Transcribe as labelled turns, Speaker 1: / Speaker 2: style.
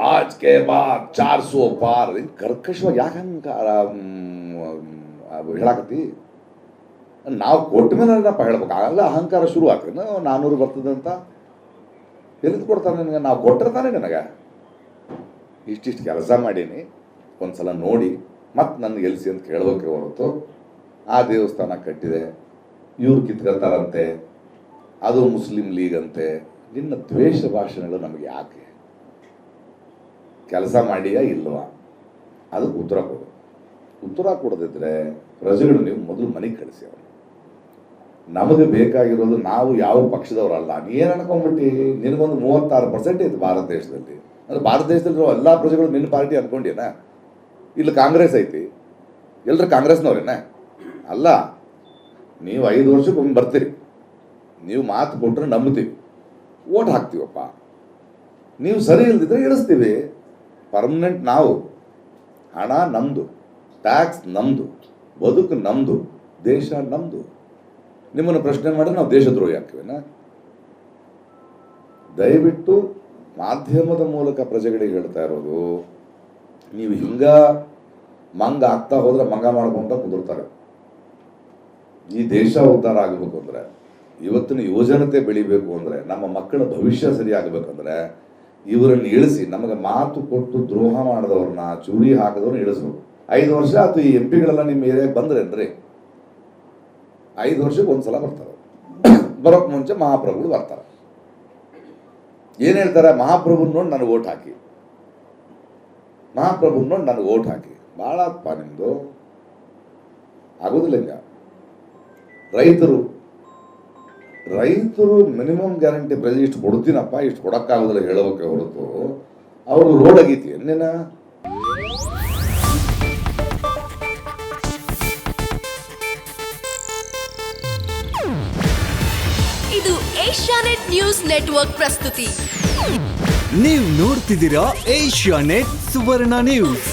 Speaker 1: ಆಜ್ K ಬಾದ್ ಚಾರ್ so ಪಾರ್ ಕರ್ಕಶವಾಗಿ ಯಾಕೆ ಹಂಗೆ ಹೇಳಾಕತ್ತಿ? ನಾವು ಕೊಟ್ಟ ಮೇಲೆ ಏನಪ್ಪ ಹೇಳ್ಬೇಕು. ಆಗಲ್ಲ, ಅಹಂಕಾರ ಶುರು ಆಗ್ತದೆ ನಾನ್ನೂರು ಬರ್ತದೆ ಅಂತ. ಎಲ್ಲಿಂದ ಕೊಡ್ತಾನೆ ನಿನಗೆ? ನಾವು ಕೊಟ್ಟಿರ್ತಾನೆ ನನಗೆ. ಇಷ್ಟಿಷ್ಟು ಕೆಲಸ ಮಾಡೀನಿ. ಒಂದ್ಸಲ ನೋಡಿ. ಮತ್ತೆ ನನಗೆ ಎಲ್ಸಿ ಅಂತ ಕೇಳಬೇಕು ಹೊರತು. ಆ ದೇವಸ್ಥಾನ ಕಟ್ಟಿದೆ. ಇವ್ರು ಕಿತ್ಕೊಳ್ತಾರಂತೆ. ಅದು ಮುಸ್ಲಿಂ ಲೀಗ್ ಅಂತೆ. ನಿನ್ನ ದ್ವೇಷ ಭಾಷಣಗಳು ನಮಗೆ ಯಾಕೆ? ಕೆಲಸ ಮಾಡಿಯಾ ಇಲ್ವಾ? ಅದಕ್ಕೆ ಉತ್ತರ ಕೊಡು. ಉತ್ತರ ಕೊಡದಿದ್ರೆ ಪ್ರಜೆಗಳು ನೀವು ಮೊದಲು ಮನೆಗೆ ಕಳಿಸಿ ಅವರು ನಮಗೆ ಬೇಕಾಗಿರೋದು ನಾವು ಯಾವ ಪಕ್ಷದವರಲ್ಲ. ನೀನು ಅನ್ಕೊಂಡ್ಬಿಟ್ಟು? ನಿನಗೊಂದು ಮೂವತ್ತಾರು ಪರ್ಸೆಂಟ್ ಐತೆ ಭಾರತ ದೇಶದಲ್ಲಿ. ಅಂದರೆ ಭಾರತ ದೇಶದಲ್ಲಿರೋ ಎಲ್ಲ ಪ್ರಜೆಗಳು ನಿನ್ನ ಪಾರ್ಟಿ ಅನ್ಕೊಂಡೇನ ಇಲ್ಲಿ ಕಾಂಗ್ರೆಸ್ ಐತಿ. ಎಲ್ಲರೂ ಕಾಂಗ್ರೆಸ್ನವ್ರೇನ? ಅಲ್ಲ, ನೀವು ಐದು ವರ್ಷಕ್ಕೆ ಒಮ್ಮೆ ಬರ್ತೀರಿ. ನೀವು ಮಾತು ಕೊಟ್ಟರೆ ನಂಬ್ತೀವಿ ಓಟ್ ಹಾಕ್ತೀವಪ್ಪ. ನೀವು ಸರಿ ಇಲ್ದಿದ್ರೆ ಇಳಿಸ್ತೀವಿ. ಪರ್ಮನೆಂಟ್ ನಾವು. ಹಣ ನಮ್ಮದು ಟ್ಯಾಕ್ಸ್ ನಮ್ಮದು ಬದುಕು ನಮ್ಮದು ದೇಶ ನಮ್ಮದು ನಿಮ್ಮನ್ನು ಪ್ರಶ್ನೆ ಮಾಡಿದ್ರೆ ನಾವು ದೇಶದ್ರೋಹಿ ಹಾಕ್ತೀವಿನ ದಯವಿಟ್ಟು ಮಾಧ್ಯಮದ ಮೂಲಕ ಪ್ರಜೆಗಳಿಗೆ ಹೇಳ್ತಾ ಇರೋದು, ನೀವು ಹಿಂಗ ಮಂಗ ಆಗ್ತಾ ಹೋದ್ರೆ ಮಂಗ ಮಾಡ್ಕೊಂತ ಕುದುರ್ತಾರೆ. ಈ ದೇಶ ಉದ್ಧಾರ ಆಗಬೇಕು ಅಂದ್ರೆ, ಇವತ್ತಿನ ಯುವಜನತೆ ಬೆಳಿಬೇಕು ಅಂದ್ರೆ, ನಮ್ಮ ಮಕ್ಕಳ ಭವಿಷ್ಯ ಸರಿಯಾಗಬೇಕಂದ್ರೆ ಇವರನ್ನು ಇಳಿಸಿ ನಮಗೆ ಮಾತು ಕೊಟ್ಟು ದ್ರೋಹ ಮಾಡಿದವ್ರನ್ನ ಚೂರಿ ಹಾಕಿದವ್ರನ್ನ ಇಳಿಸ್ಬೇಕು. ಐದು ವರ್ಷ ಆಯ್ತು ಈ ಎಂ ಪಿಗಳೆಲ್ಲ ನಿಮ್ಮ ಏರಿಯಾಗೆ ಬಂದ್ರೇನ್ರಿ ಐದು ವರ್ಷಕ್ಕೆ ಒಂದ್ಸಲ ಬರ್ತಾರೆ. ಬರೋಕ್ ಮುಂಚೆ ಮಹಾಪ್ರಭುಗಳು ಬರ್ತಾರೆ. ಏನ್ ಹೇಳ್ತಾರೆ? ಮಹಾಪ್ರಭುನ್ ನೋಡಿ ನನಗೆ ಓಟ್ ಹಾಕಿ. ಮಹಾಪ್ರಭುನ್ ನೋಡಿ ನನಗೆ ಓಟ್ ಹಾಕಿ. ಭಾಳ ಅಪ್ಪ ನಿಮ್ದು. ಆಗೋದಿಲ್ಲ ರೈತರು ರೈತರು ಮಿನಿಮಮ್ ಗ್ಯಾರಂಟಿ ಪ್ರೈಸ್ ಇಷ್ಟು ಕೊಡ್ತೀನಪ್ಪ ಇಷ್ಟು ಕೊಡೋಕ್ಕಾಗೋದಿಲ್ಲ ಹೇಳೋಕೆ ಹೊರತು ಅವರು ರೋಡ್ ಆಗೈತಿ ಎನ್ನೇನ?
Speaker 2: ಇದು ಏಷ್ಯಾನೆಟ್ ನ್ಯೂಸ್ ನೆಟ್ವರ್ಕ್ ಪ್ರಸ್ತುತಿ.
Speaker 3: ನೀವು ನೋಡ್ತಿದ್ದೀರಾ ಏಷ್ಯಾನೆಟ್ ಸುವರ್ಣ ನ್ಯೂಸ್.